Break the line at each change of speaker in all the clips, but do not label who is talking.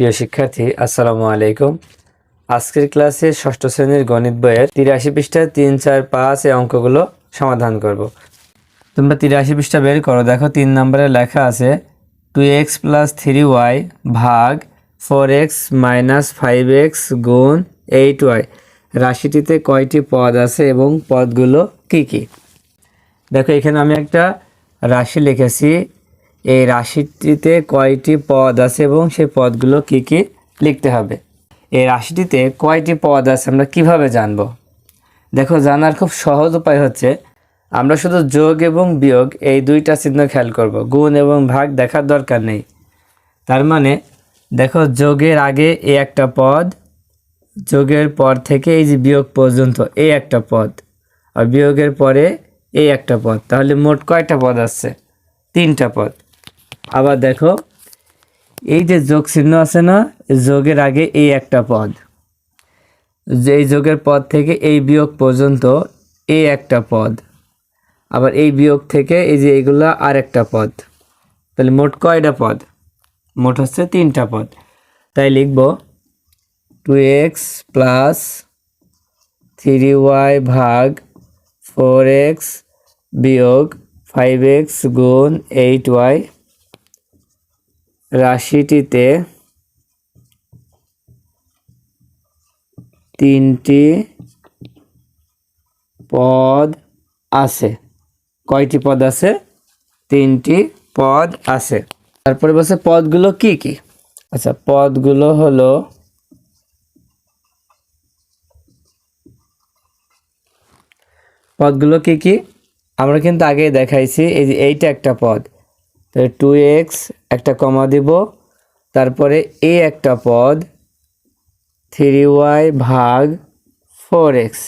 প্রিয় শিক্ষার্থী, আসসালামু আলাইকুম। আজকের ক্লাসে ষষ্ঠ শ্রেণির গণিত বইয়ের তিরাশি পৃষ্ঠা তিন, চার, পাঁচ এই অঙ্কগুলো সমাধান করব। তোমরা তিরাশি পৃষ্ঠা বের করো, দেখো তিন নম্বরে লেখা আছে two X plus three Y ভাগ four X minus five X গুণ এইট ওয়াই রাশিটিতে কয়টি পদ আছে এবং পদগুলো কি কি? দেখো এখানে আমি একটা রাশি লিখেছি এই রাশিটিতে কয়টি পদ আছে এবং সেই পদগুলো কি কি লিখতে হবে? এই রাশিটিতে কয়টি পদ আছে আমরা কীভাবে জানব? দেখো, জানার খুব সহজ উপায় হচ্ছে আমরা শুধু যোগ এবং বিয়োগ এই দুইটা চিহ্ন খেয়াল করব। গুণ এবং ভাগ দেখার দরকার নেই। তার মানে দেখো, যোগের আগে এ একটা পদ, যোগের পর থেকে এই যে বিয়োগ পর্যন্ত এই একটা পদ, আর বিয়োগের পরে এই একটা পদ। তাহলে মোট কয়টা পদ আসছে তিনটা পদ। আবার দেখো, এই যে যোগ চিহ্ন আছে না যোগের আগে এই একটা পদ। যে এই যোগের পদ থেকে এই বিয়োগ পর্যন্ত এই একটা পদ। আবার এই বিয়োগ থেকে এই যে এইগুলা আর একটা পদ। তাহলে মোট কয়টা পদ? মোট হচ্ছে তিনটা পদ। তাই লিখব two x plus three y ভাগ ফোর এক্স বিয়োগ ফাইভ এক্স গুণ এইট ওয়াই রাশিটিতে তিনটি পদ আছে। কয়টি পদ আছে? তিনটি পদ আছে। তারপরে বলছে পদগুলো কি কি? আচ্ছা পদগুলো হলো পদগুলো কি কি? আমরা কিন্তু আগে দেখাইছি, এই যে এইটা একটা পদ। টু এক্স একটা কমা দিব, তারপরে এ একটা পদ থ্রি ওয়াই ভাগ ফোর এক্স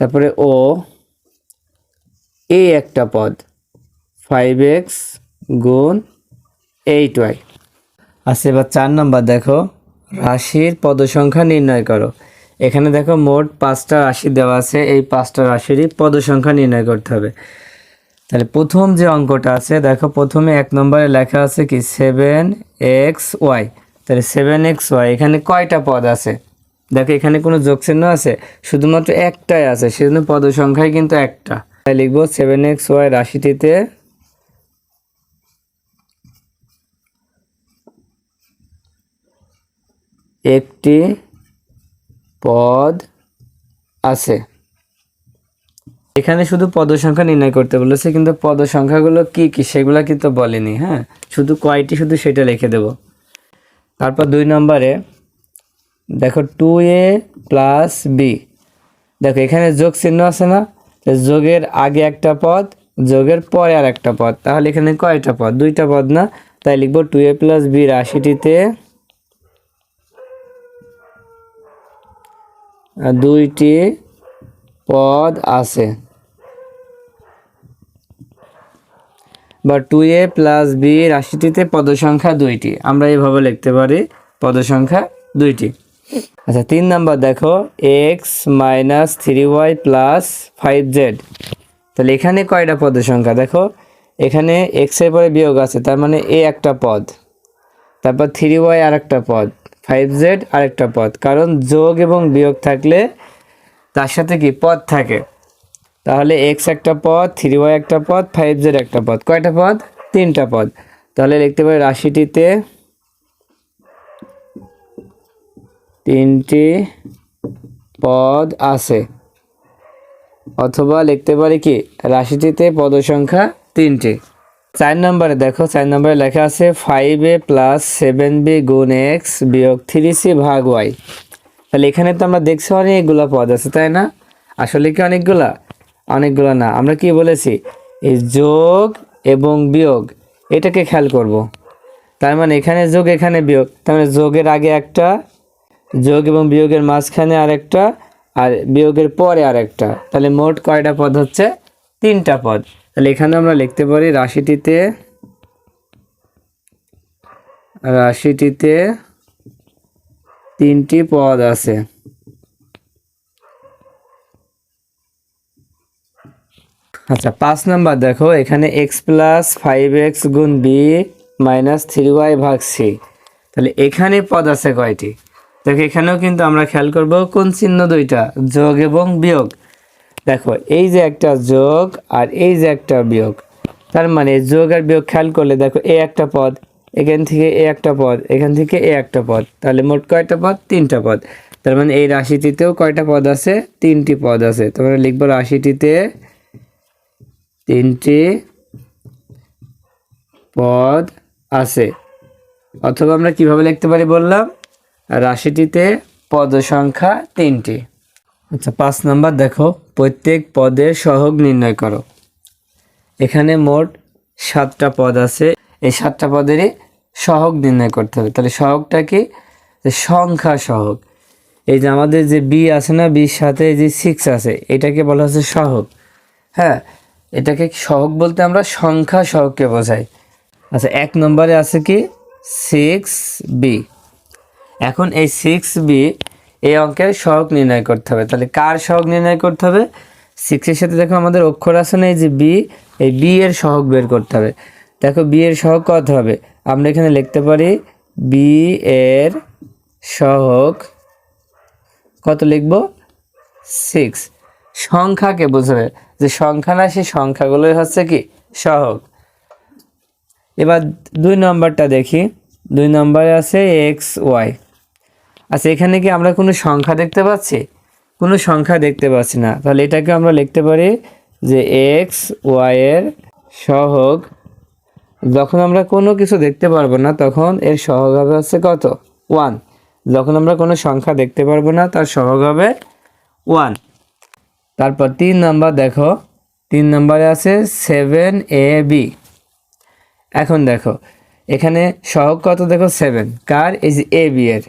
তারপরে ও এ একটা পদ ফাইভ এক্স গুণ এইট ওয়াই আচ্ছা এবার চার নম্বর দেখো, রাশির পদসংখ্যা নির্ণয় করো। এখানে দেখো মোট পাঁচটা রাশি দেওয়া আছে, এই পাঁচটা রাশিরই পদসংখ্যা নির্ণয় করতে হবে। তাহলে প্রথম যে অঙ্কটা আছে, দেখো প্রথমে এক নম্বরে লেখা আছে কি সেভেন এক্স ওয়াই তাহলে সেভেন এক্স ওয়াই এখানে কয়টা পদ আছে? দেখো এখানে কোনো যোগ চিহ্ন আছে, শুধুমাত্র একটাই আছে, সেজন্য পদ সংখ্যাই কিন্তু একটা। তাই লিখব সেভেন এক্স ওয়াই রাশিটিতে একটি পদ আছে। এখানে শুধু পদ সংখ্যা নির্ণয় করতে বলেছে, কিন্তু পদ সংখ্যাগুলো কি কি সেগুলো কিন্তু বলেনি হ্যাঁ? শুধু কয়টি শুধু সেটা লিখে দেব। তারপর দুই নম্বরে, দেখো টু এ প্লাস বি দেখো, এখানে যোগ চিহ্ন আছে না? যোগের আগে একটা পদ, যোগের পরে আর একটা পদ। তাহলে এখানে কয়টা পদ? দুইটা পদ না? তাই লিখব টু এ প্লাস বি রাশিটিতে দুইটি পদ আছে। বা টু এ প্লাস বি রাশিটিতে পদসংখ্যা দুইটি। আমরা এইভাবে লিখতে পারি পদসংখ্যা দুইটি। আচ্ছা তিন নাম্বার দেখো x minus three y plus five z তাহলে এখানে কয়টা পদ সংখ্যা দেখো, এখানে এক্সের পরে বিয়োগ আছে, তার মানে এ একটা পদ। তারপর থ্রি ওয়াই আর একটা পদ ফাইভ জেড আরেকটা পদ। কারণ যোগ এবং বিয়োগ থাকলে তার সাথে কি? পদ থাকে। তাহলে এক্স একটা পদ থ্রি ওয়াই একটা পদ ফাইভ জেড একটা পদ। কয়টা পদ? তিনটা পদ। তাহলে লিখতে পারি রাশিটিতে তিনটি পদ আছে। অথবা লিখতে পারি কি? রাশিটিতে পদ সংখ্যা তিনটি। চার নম্বরে দেখো, চার নম্বরে লেখা আছে five a plus seven b গুণ এক্স বিয়োগ থ্রি সি ভাগ ওয়াই তাহলে এখানে তো আমরা দেখছি অনেকগুলো পদ আছে, তাই না? আসলে কি অনেকগুলা? অনেকগুলো না। আমরা কি বলেছি? এই যোগ এবং বিয়োগ, এটাকে খেয়াল করব। তার মানে এখানে যোগ, এখানে বিয়োগ। তার মানে যোগের আগে একটা, যোগ এবং বিয়োগের মাঝখানে আরেকটা, আর বিয়োগের পরে আরেকটা। তাহলে মোট কয়টা পদ হচ্ছে? তিনটা পদ। তাহলে এখানে আমরা লিখতে পারি রাশিটিতে রাশিটিতে তিনটি পদ আছে। আচ্ছা পাঁচ নাম্বার দেখো, এখানে এক্স প্লাস ফাইভ এক্স গুণ বি মাইনাস থ্রি ওয়াই ভাগ সি তাহলে এখানে পদ আছে কয়টি? দেখো, এখানেও কিন্তু আমরা খেয়াল করব কোন চিহ্ন দুইটা, যোগ এবং বিয়োগ। দেখো, এই যে একটা যোগ আর এই যে একটা বিয়োগ। তার মানে যোগ আর বিয়োগ খেয়াল করলে দেখো এ একটা পদ, এখান থেকে এ একটা পদ, এখান থেকে এ একটা পদ। তাহলে মোট কয়টা পদ? তিনটা পদ। তার মানে এই রাশিটিতেও কয়টা পদ আছে? তিনটি পদ আছে। তোমরা লিখব রাশিটিতে তিনটি পদ আছে। অথবা আমরা কীভাবে লিখতে পারি বললাম? রাশিটিতে পদ সংখ্যা তিনটি। আচ্ছা পাঁচ নাম্বার দেখো। প্রত্যেক পদের সহগ নির্ণয় করো। এখানে মোট সাতটা পদ আছে। এই সাতটা পদেরই সহগ নির্ণয় করতে হবে। তাহলে সহগটা কি? সংখ্যা সহগ। এই যে আমাদের যে বি আছে না, বির সাথে যে সিক্স আছে, এটাকে বলা হচ্ছে সহগ। হ্যাঁ? এটাকে সহগ বলতে আমরা সংখ্যা সহগকে বোঝাই। আচ্ছা এক নম্বরে আছে কি? সিক্স বি এখন এই সিক্স বি এই অঙ্কের সহগ নির্ণয় করতে হবে। তাহলে কার সহগ নির্ণয় করতে হবে? সিক্সের সাথে দেখো আমাদের অক্ষর আছে না, এই যে বি এই বি এর সহগ বের করতে হবে। দেখো বি এর সহগ কত হবে? আমরা এখানে লিখতে পারি বি এর সহগ, কত লিখব? সিক্স সংখ্যাকে বোঝাবে। যে সংখ্যা না, সেই সংখ্যাগুলোই হচ্ছে কি? সহগ। এবার দুই নম্বরটা দেখি। দুই নম্বরে আছে এক্স, ওয়াই। আচ্ছা এখানে কি আমরা কোনো সংখ্যা দেখতে পাচ্ছি? কোনো সংখ্যা দেখতে পাচ্ছি না। তাহলে এটাকে আমরা লিখতে পারি যে এক্স, ওয়াই এর সহগ। যখন আমরা কোনো কিছু দেখতে পারব না, তখন এর সহগ হবে হচ্ছে কত? ওয়ান। যখন আমরা কোনো সংখ্যা দেখতে পারব না, তার সহগ হবে ওয়ান। তারপর তিন নাম্বার দেখো, তিন নম্বরে আছে সেভেন এ বি এখন দেখো, এখানে সহগ কত দেখো? সেভেন কার? এই যে এ বি এর।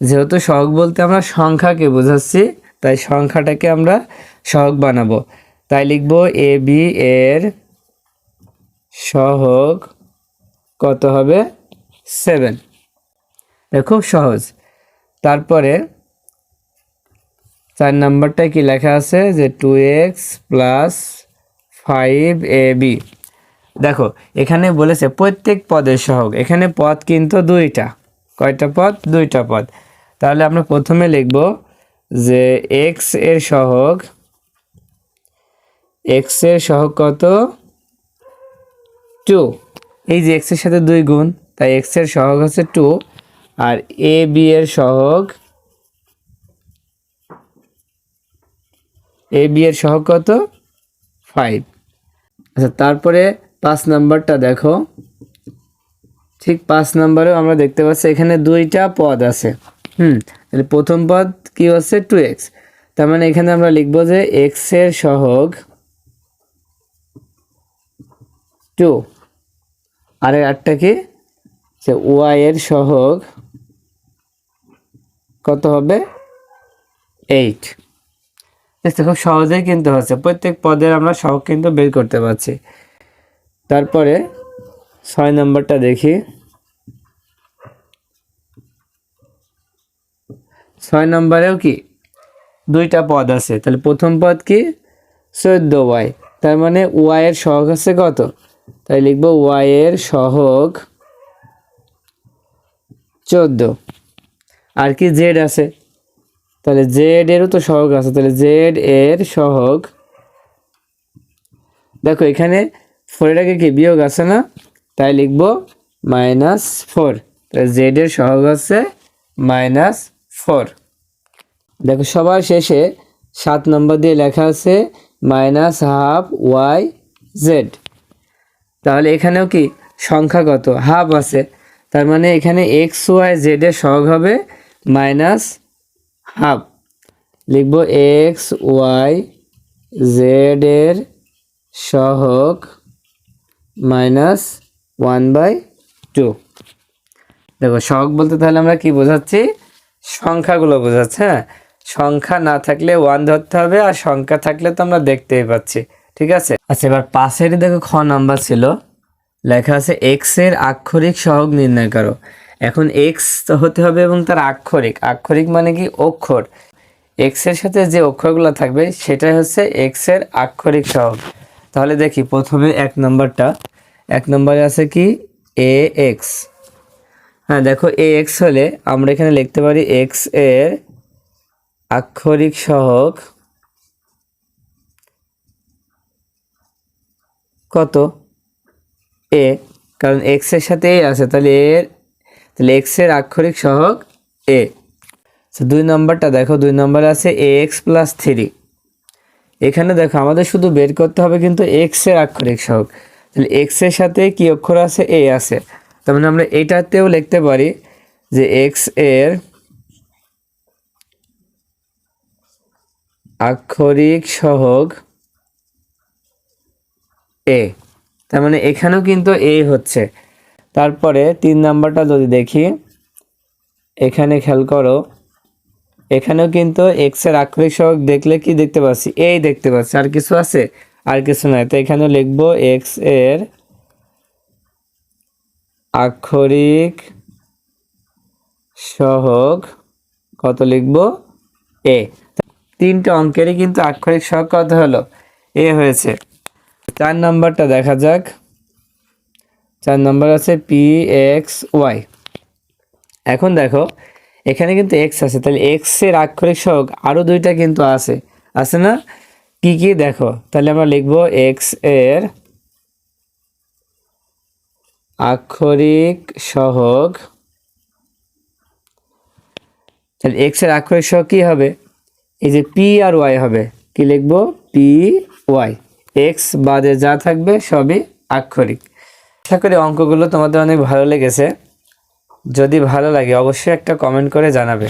যেহেতু সহগ বলতে আমরা সংখ্যাকে বোঝাচ্ছি, তাই সংখ্যাটাকে আমরা সহগ বানাবো। তাই লিখব এ বি এর সহগ কত হবে? সেভেন খুব সহজ। তারপরে চার নাম্বারটায় কি লেখা আছে যে two x plus five a b দেখো, এখানে বলেছে প্রত্যেক পদের সহগ। এখানে পদ কিন্তু দুইটা। কয়টা পদ? দুইটা পদ। তাহলে আমরা প্রথমে লিখব যে এক্সের সহগ এক্সের সহগ কত? টু এই যে এক্সের সাথে দুই গুণ, তাই এক্সের সহগ হচ্ছে টু আর এ বি এর সহগ এ বি এর সহগ কত? ফাইভ আচ্ছা তারপরে পাঁচ নাম্বারটা দেখো। ঠিক পাঁচ নাম্বারেও আমরা দেখতে পাচ্ছি এখানে দুইটা পদ আছে। হুম, তাহলে প্রথম পদ কি হচ্ছে? টু এক্স তার মানে এখানে আমরা লিখব যে এক্সের সহগ টু আর একটা কি? যে ওয়াই এর সহগ কত হবে? এইট খুব সহজেই কিন্তু হচ্ছে। প্রত্যেক পদের আমরা সহগ কিন্তু বের করতে পারছি। তারপরে ছয় নম্বরটা দেখি। ছয় নম্বরেও কি? দুইটা পদ আছে। তাহলে প্রথম পদ কি? চোদ্দ ওয়াই। তার মানে ওয়াই এর সহগ আছে কত? তাই লিখব ওয়াই এর সহগ চোদ্দ। আর কি জেড আছে? তাহলে জেড এরও তো সহগ আছে, তাহলে জেড এর সহগ, দেখো এখানে ফোরের আগে কি বিয়োগ আছে না? তাই লিখব মাইনাস ফোর তাহলে জেড এর সহগ আছে মাইনাস ফোর দেখো সবার শেষে সাত নম্বর দিয়ে লেখা আছে মাইনাস হাফ ওয়াই জেড তাহলে এখানেও কি সংখ্যা কত হাফ আছে, তার মানে এখানে এক্স ওয়াই জেড এর সহগ হবে মাইনাস হাফ লিখব এক্স ওয়াই জেড এর সহগ মাইনাস ওয়ান বাই টু দেখো, সহগ বলতে তাহলে আমরা কি বোঝাচ্ছি? সংখ্যাগুলো বোঝাচ্ছি হ্যাঁ? সংখ্যা না থাকলে ওয়ান ধরতে হবে আর সংখ্যা থাকলে তো আমরা দেখতেই পাচ্ছি, ঠিক আছে? আচ্ছা এবার পাশেরই দেখো খ নাম্বার ছিল, লেখা আছে এক্সের আক্ষরিক সহগ নির্ণয় করো। এখন এক্স হতে হবে এবং তার আক্ষরিক। আক্ষরিক মানে কি? অক্ষর। এক্সের সাথে যে অক্ষরগুলো থাকবে, সেটাই হচ্ছে এক্সের আক্ষরিক সহগ। তাহলে দেখি, প্রথমে এক নম্বরটা। এক নম্বরে আছে কি? এ এক্স হ্যাঁ দেখো এ এক্স হলে আমরা এখানে লিখতে পারি এক্সের আক্ষরিক সহগ কত? এ কারণ এক্সের সাথে এ আছে, তাহলে এর এর আক্ষরিক সহগ এ। তো দুই নম্বরটা দেখো, দুই নম্বরে আছে এ এক্স প্লাস থ্রি এখানে দেখো, আমাদের শুধু বের করতে হবে কিন্তু এক্সের আক্ষরিক সহগ। তাহলে এক্সের সাথে কি অক্ষর আছে? এ আছে। তার মানে আমরা এটাতেও লিখতে পারি যে এক্সের আক্ষরিক সহগ এ। তার মানে এখানেও কিন্তু এ হচ্ছে। তারপরে তিন নাম্বারটা যদি দেখি, এখানে খেয়াল করো, এখানেও কিন্তু এক্সের আক্ষরিক সহগ দেখলে কি দেখতে পাচ্ছি? এই দেখতে পাচ্ছি, আর কিছু আছে? আর কিছু নাই। তো এখানেও লিখব এক্সের আক্ষরিক সহগ, কত লিখব? এ তিনটে অঙ্কেরই কিন্তু আক্ষরিক সহগ কত হলো? এ হয়েছে। চার নাম্বারটা দেখা যাক। চার নাম্বার আছে পি এক্স ওয়াই এখন দেখো, এখানে কিন্তু এক্স আছে, তাহলে এক্সের আক্ষরিক সহগ আরও দুইটা কিন্তু আছে। আছে না? কি কি দেখো? তাহলে আমরা লিখব এক্সের আক্ষরিক সহগ। তাহলে এক্সের আক্ষরিক সহগ কি হবে? এই যে পি আর ওয়াই হবে, কি লিখব? পি ওয়াই এক্স বাদে যা থাকবে সবই আক্ষরিক। আশা করি অঙ্কগুলো তোমাদের অনেক ভালো লেগেছে। যদি ভালো লাগে, অবশ্যই একটা কমেন্ট করে জানাবে।